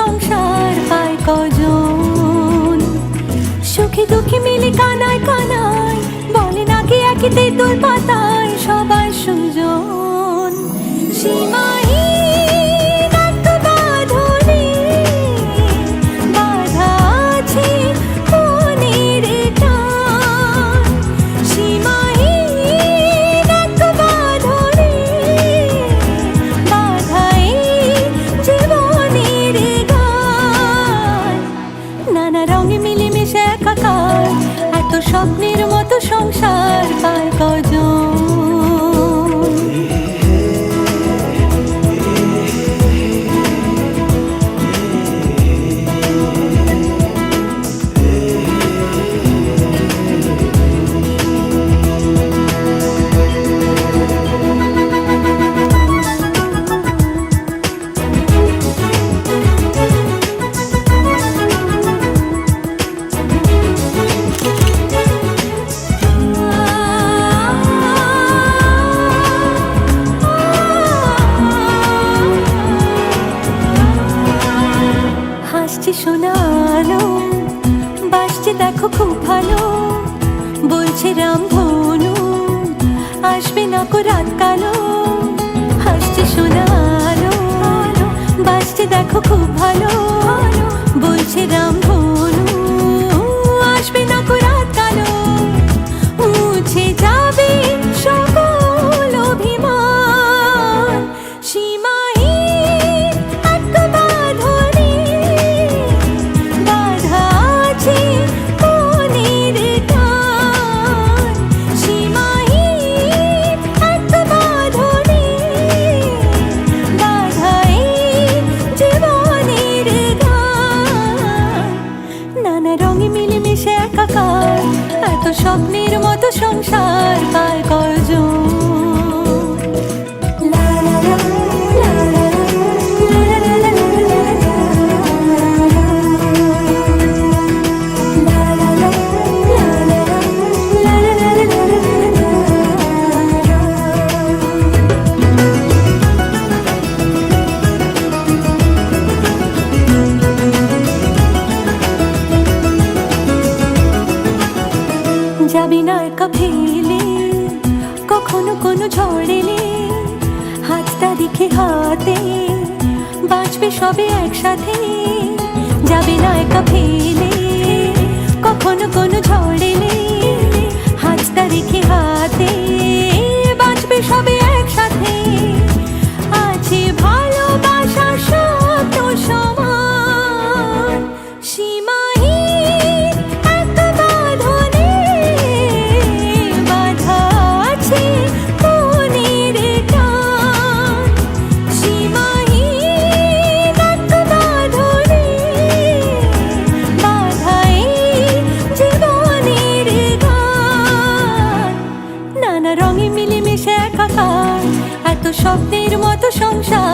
সংসার পায় কজন? সুখী দুঃখী মিলি কানায় কানায়, বলে নাকি একই তেঁতুল পাতায় সবার সুজন। সীমা নানা রঙে মিলেমিশে একাকার এত স্বপ্নের মতো সংসার পায় কজন? হাসছে শোনালো। বাসছে দেখো খুব ভালো, বলছে রাম ধনু। আসবে না কো রাত কালো হাসছে শোনালো। বাসছে দেখো খুব ভালো। যাবি না একা ফেলে কখনো কোনো ঝড়েলে হাতটা দেখে হাতে বাঁচবে সবে একসাথে। যাবি নায়কা ফেলে, কখনো কোনো ঝড়েলে স্বপ্নের মতো সংসার।